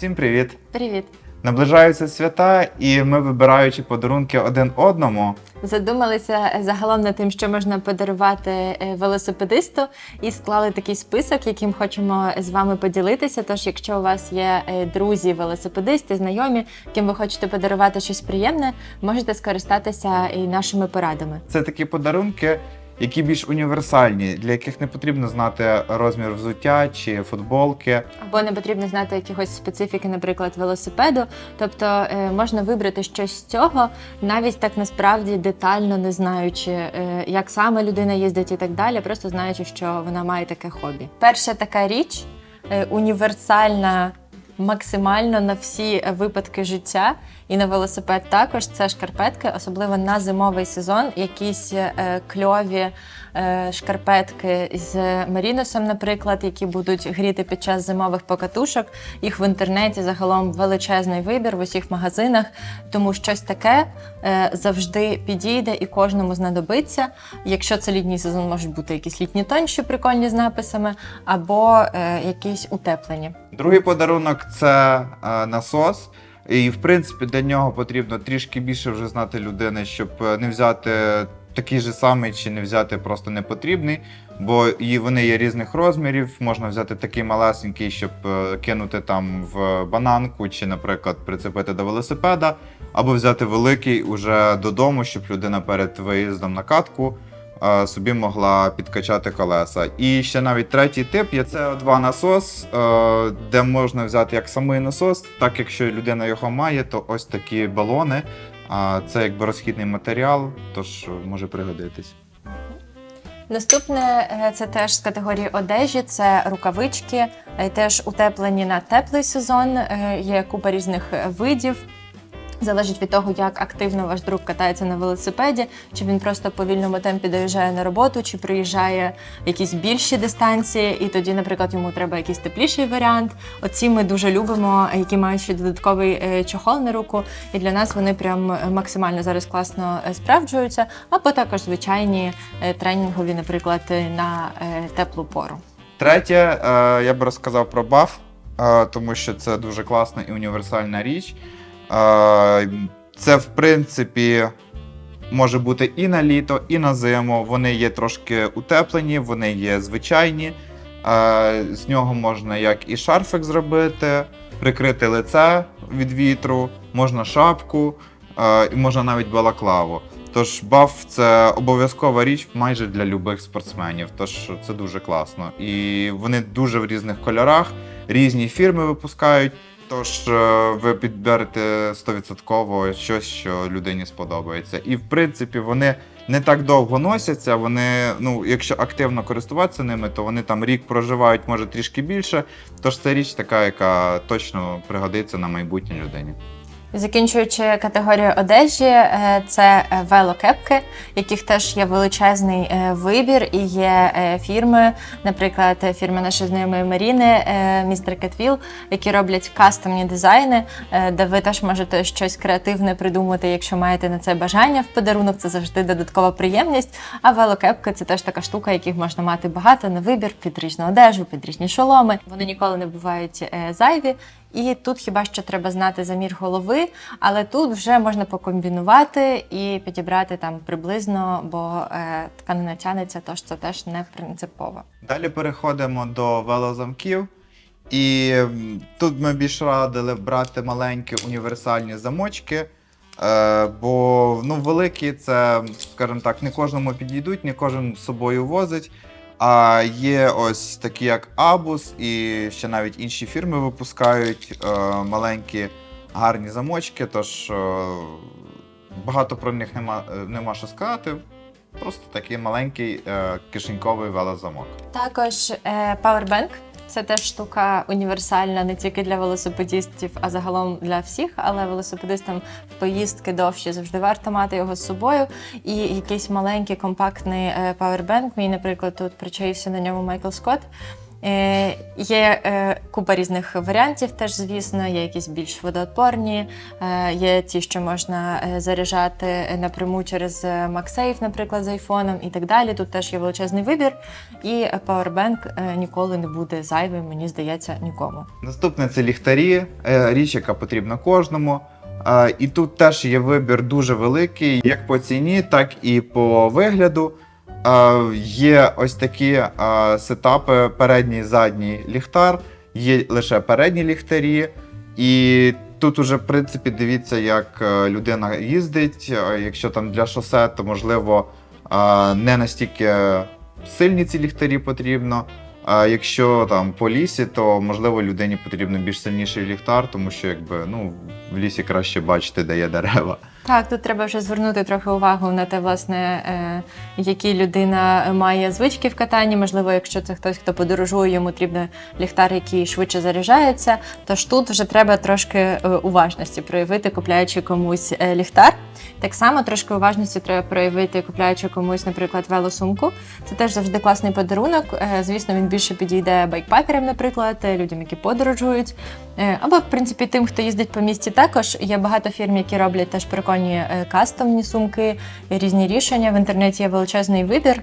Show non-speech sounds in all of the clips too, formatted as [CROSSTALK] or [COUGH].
Всім привіт! Привіт! Наближаються свята, і ми, вибираючи подарунки один одному, Задумалися загалом над тим, що можна подарувати е, велосипедисту, і склали такий список, яким хочемо з вами поділитися. Тож, якщо у вас є е, друзі, велосипедисти, знайомі, яким ви хочете подарувати щось приємне, можете скористатися і нашими порадами. це такі подарунки, які більш універсальні, для яких не потрібно знати розмір взуття чи футболки. Або не потрібно знати якихось специфіки, наприклад, велосипеду. Тобто е, можна вибрати щось з цього, навіть так насправді детально не знаючи, е, як саме людина їздить і так далі, просто знаючи, що вона має таке хобі. Перша така річ е, універсальна. Максимально на всі випадки життя і на велосипед також це шкарпетки, особливо на зимовий сезон. Якісь е, кльові шкарпетки з меріносом, наприклад, які будуть гріти під час зимових покатушок. Їх в інтернеті загалом величезний вибір в усіх магазинах, тому щось таке е, завжди підійде і кожному знадобиться. Якщо це літній сезон, можуть бути якісь літні тонші прикольні з написами, або е, якісь утеплені. Другий подарунок це е, насос. І в принципі для нього потрібно трішки більше вже знати людини, щоб е, не взяти такий же самий чи не взяти просто непотрібний, бо і вони є різних розмірів. Можна взяти такий малесенький, щоб е, кинути там в бананку, чи, наприклад, прицепити до велосипеда, або взяти великий уже додому, щоб людина перед виїздом на катку е, собі могла підкачати колеса. І ще навіть третій тип є це два насос, е, де можна взяти як самий насос, так якщо людина його має, то ось такі балони. А це якби розхідний матеріал, тож може пригодитись. Наступне е, це теж з категорії одежі, це рукавички, е, теж утеплені на теплий сезон. е, Є купа різних е, видів. Залежить від того, як активно ваш друг катається на велосипеді, чи він просто повільному темпі доїжджає на роботу, чи приїжджає якісь більші дистанції, і тоді, наприклад, йому треба якийсь тепліший варіант. Оці ми дуже любимо, які мають ще додатковий е, чохол на руку, і для нас вони прям е, максимально зараз класно е, справджуються. Або також звичайні тренінгові, наприклад, на теплу пору. Третє, я би розказав про баф, тому що це дуже класна і універсальна річ. Це, в принципі, може бути і на літо, і на зиму. Вони є трошки утеплені, вони є звичайні. З нього можна як і шарфик зробити, прикрити лице від вітру, можна шапку, і можна навіть балаклаву. Тож баф це обов'язкова річ майже для любих спортсменів. Тож це дуже класно. І вони дуже в різних кольорах, різні фірми випускають. Тож е, ви підберете 100% щось, що людині сподобається. І в принципі вони не так довго носяться. Вони, ну, якщо активно користуватися ними, то вони там рік проживають, може трішки більше. Тож це річ така, яка точно пригодиться на майбутнє людині. Закінчуючи категорію одежі, е, це е, велокепки, яких теж є величезний е, вибір, і є фірми, наприклад, фірма нашої знайомої Маріни, містер Кетвіл, які роблять кастомні дизайни, де ви теж можете щось креативне придумати, якщо маєте на це бажання в подарунок. Це завжди додаткова приємність. А велокепки це теж така штука, яких можна мати багато на вибір під різну одежу, під різні шоломи. Вони ніколи не бувають зайві. І тут хіба що треба знати замір голови, але тут вже можна покомбінувати і підібрати там приблизно, бо е, тканина тянеться, тож це теж не принципово. Далі переходимо до велозамків. І тут ми більш радили брати маленькі універсальні замочки. Е, бо ну, великі це, скажімо так, не кожному підійдуть, не кожен з собою возить. А є ось такі, як Абус, і ще навіть інші фірми випускають е, маленькі гарні замочки. Тож е, багато про них нема, е, нема що сказати. Просто такий маленький кишеньковий велозамок. Також е, Powerbank. Це теж штука універсальна не тільки для велосипедистів, а загалом для всіх. Але велосипедистам в поїздки довші завжди варто мати його з собою. І якийсь маленький компактний е, павербенк. Мій, наприклад, тут причаївся на ньому Майкл Скотт. Е, є е, купа різних варіантів, теж, звісно, є якісь більш водоотпорні, е, є ті, що можна заряджати напряму через MagSafe, наприклад, з айфоном і так далі. Тут теж є величезний вибір, і Powerbank ніколи не буде зайвим, мені здається, нікому. Наступне це ліхтарі, річ, яка потрібна кожному. І тут теж є вибір дуже великий, як по ціні, так і по вигляду. Е, Є ось такі е, сетапи: передній задній ліхтар, є лише передні ліхтарі. І тут уже, в принципі, дивіться, як е, людина їздить. Якщо там для шосе, то можливо не настільки сильні ці ліхтарі потрібно. А якщо там по лісі, то можливо людині потрібно більш сильніший ліхтар, тому що якби ну в лісі краще бачити, де є дерева. Так, тут треба вже звернути трохи увагу на те, власне, е, які людина має звички в катанні. Можливо, якщо це хтось, хто подорожує, йому потрібен ліхтар, який швидше заряджається. Тож тут вже треба трошки е, уважності проявити, купляючи комусь е, ліхтар. Так само трошки уважності треба проявити, купляючи комусь, наприклад, велосумку. Це теж завжди класний подарунок. Е, Звісно, він більше підійде байкпакерам, наприклад, людям, які подорожують. Або, в принципі, тим, хто їздить по місті, також є багато фірм, які роблять теж прикольні е, кастомні сумки, різні рішення. В інтернеті є величезний вибір.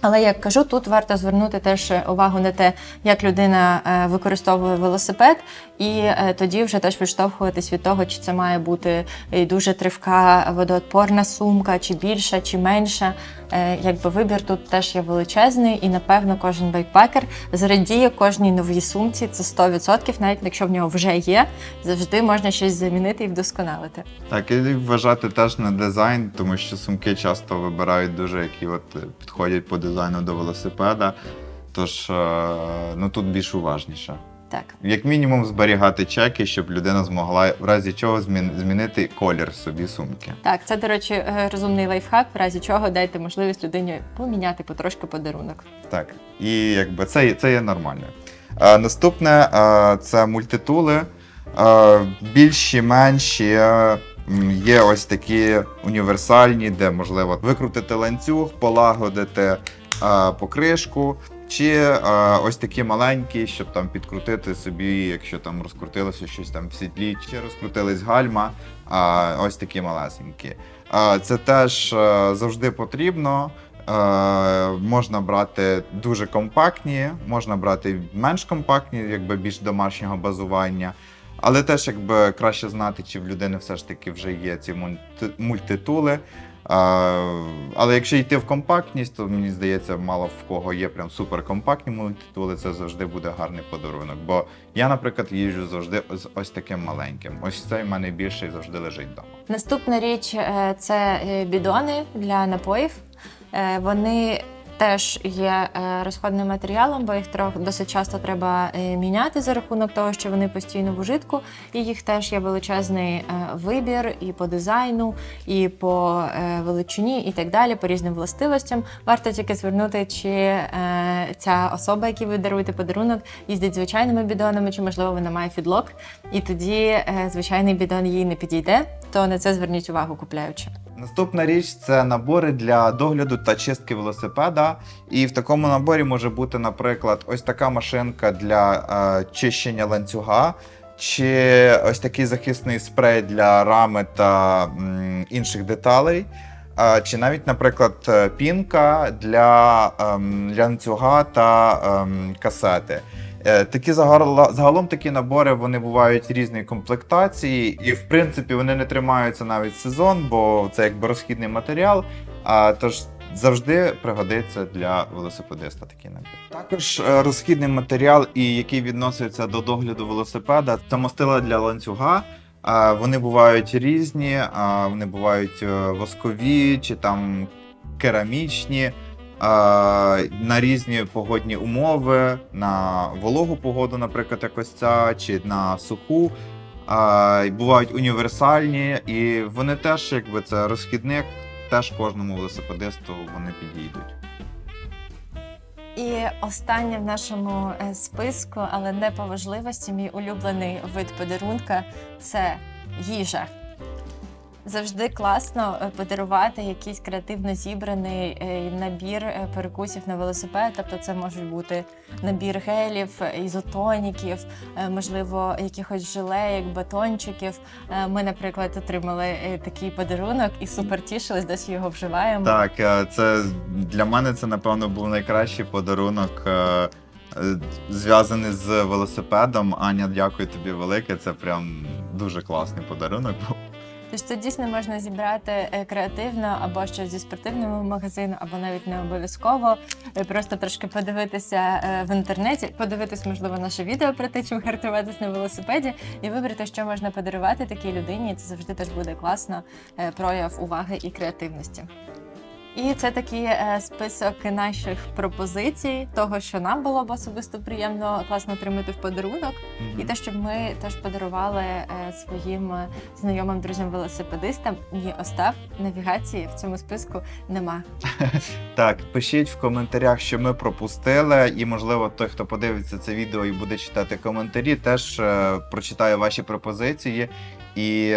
Але як кажу, тут варто звернути теж увагу на те, як людина е, використовує велосипед, і е, тоді вже теж відштовхуватись від того, чи це має бути дуже тривка водоотпорна сумка, чи більша, чи менша. Е, Якби вибір тут теж є величезний, і напевно кожен байкпакер зрадіє кожній новій сумці. Це 100%, навіть якщо в нього вже є, завжди можна щось замінити і вдосконалити. Так, і вважати теж на дизайн, тому що сумки часто вибирають дуже, які от е, підходять по дизайну до велосипеда. Тож е, ну тут більш уважніше. Так. Як мінімум зберігати чеки, щоб людина змогла в разі чого змінити колір собі сумки. Так, це, до речі, е, розумний лайфхак, в разі чого дайте можливість людині поміняти потрошки подарунок. Так, і якби це, це є нормально. Е, наступне е, це мультитули. Е, більші, менші. Є ось такі універсальні, де можливо викрутити ланцюг, полагодити покришку. Чи е, ось такі маленькі, щоб там підкрутити собі, якщо там розкрутилося щось там в сідлі, чи розкрутились гальма, а ось такі малесенькі. Е, це теж е, завжди потрібно. Е, можна брати дуже компактні, можна брати менш компактні, якби більш домашнього базування. Але теж якби краще знати, чи в людини все ж таки вже є ці мультитули. Але якщо йти в компактність, то мені здається, мало в кого є прям суперкомпактні мультитули, це завжди буде гарний подарунок. Бо я, наприклад, їжджу завжди з ось таким маленьким. Ось цей в мене більший завжди лежить вдома. Наступна річ е, це е, бідони для напоїв. Е, Вони теж є е, розходним матеріалом, бо їх трохи досить часто треба е, міняти за рахунок того, що вони постійно в ужитку. І їх теж є величезний е, вибір і по дизайну, і по величині, і так далі, по різним властивостям. Варто тільки звернути, чи ця особа, якій ви даруєте подарунок, їздить звичайними бідонами, чи можливо вона має фідлок. І тоді звичайний бідон їй не підійде. То на це зверніть увагу, купляючи. Наступна річ це набори для догляду та чистки велосипеда. І в такому наборі може бути, наприклад, ось така машинка для е, чищення ланцюга, чи ось такий захисний спрей для рами та м, інших деталей. Е, Чи навіть, наприклад, е, пінка для ем, ланцюга та ем, касети. Е, Такі загал- загалом такі набори вони бувають різної комплектації, і в принципі вони не тримаються навіть сезон, бо це якби розхідний матеріал. А тож завжди пригодиться для велосипедиста такий набір. Також е, розхідний матеріал, і який відноситься до догляду велосипеда, це мастила для ланцюга. Вони бувають різні, вони бувають е, воскові чи там керамічні. На різні погодні умови, на вологу погоду, наприклад, якось ця, чи на суху. Бувають універсальні, і вони теж, якби це розхідник, теж кожному велосипедисту вони підійдуть. І останнє в нашому е, списку, але не по важливості, мій улюблений вид подарунка це їжа. Завжди класно е, подарувати якийсь креативно зібраний е, набір е, перекусів на велосипед. Тобто, це можуть бути набір гелів, ізотоніків, можливо, якихось желеєк, батончиків. Ми, наприклад, отримали такий подарунок і супер тішились, досі його вживаємо. Так, це для мене це напевно був найкращий подарунок. Зв'язаний з велосипедом. Аня, дякую тобі велике. Це прям дуже класний подарунок був. Тож це дійсно можна зібрати е, креативно або щось зі спортивного магазину, або навіть не обов'язково. Е, Просто трошки подивитися е, в інтернеті, подивитись, можливо, наше відео про те, чим гартуватись на велосипеді, і вибрати, що можна подарувати такій людині. І Це завжди теж буде класно прояв уваги і креативності. І це такий е, список наших пропозицій, того, що нам було б особисто приємно класно отримати в подарунок. І те, щоб ми теж подарували е, своїм е, знайомим друзям-велосипедистам. Ні, Остап, навігації в цьому списку нема. [LAUGHS] Так, пишіть в коментарях, що ми пропустили, і можливо, той, хто подивиться це відео і буде читати коментарі, теж прочитає ваші пропозиції і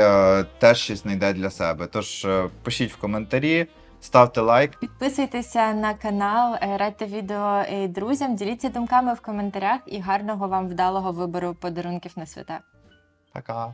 теж щось знайде для себе. Тож пишіть в коментарі, ставте лайк. Підписуйтеся на канал, е, радьте відео і друзям, діліться думками в коментарях і гарного вам вдалого вибору подарунків на свята. Пока.